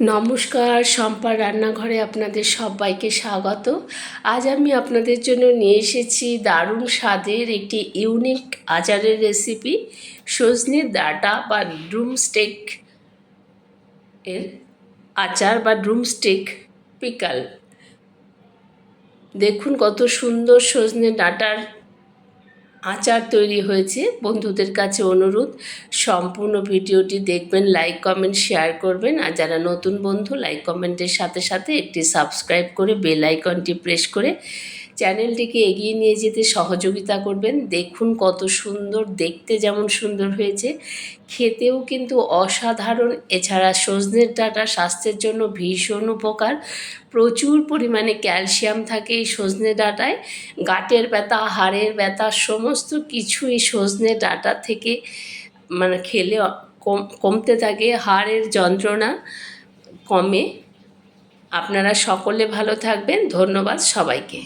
নমস্কার, শম্পার রান্নাঘরে আপনাদের সবাইকে স্বাগত। আজ আমি আপনাদের জন্য নিয়ে এসেছি দারুণ স্বাদের একটি ইউনিক আচারের রেসিপি সজনের ডাটা বা ড্রুমস্টেক এর আচার বা ড্রুমস্টিক পিকাল দেখুন কত সুন্দর সজনে ডাটার আচার তৈরি হয়েছে। বন্ধুদের কাছে অনুরোধ, সম্পূর্ণ ভিডিওটি দেখবেন, লাইক, কমেন্ট, শেয়ার করবেন। আর যারা নতুন বন্ধু, লাইক, কমেন্টের সাথে সাথে একটি সাবস্ক্রাইব করে বেল আইকনটি প্রেস করে চ্যানেলটিকে এগিয়ে নিয়ে যেতে সহযোগিতা করবেন। দেখুন কত সুন্দর, দেখতে যেমন সুন্দর হয়েছে। খেতেও কিন্তু অসাধারণ। এছাড়া সজনের ডাঁটা স্বাস্থ্যের জন্য ভীষণ উপকার। প্রচুর পরিমাণে ক্যালসিয়াম থাকে এই সজনে ডাঁটায়। গাঁটের ব্যথা, হাড়ের ব্যথা, সমস্ত কিছু এই সজনে ডাঁটা থেকে মানে খেলে কম, কমতে থাকে। হাড়ের যন্ত্রণা কমে। আপনারা সকলে ভালো থাকবেন। ধন্যবাদ সবাইকে।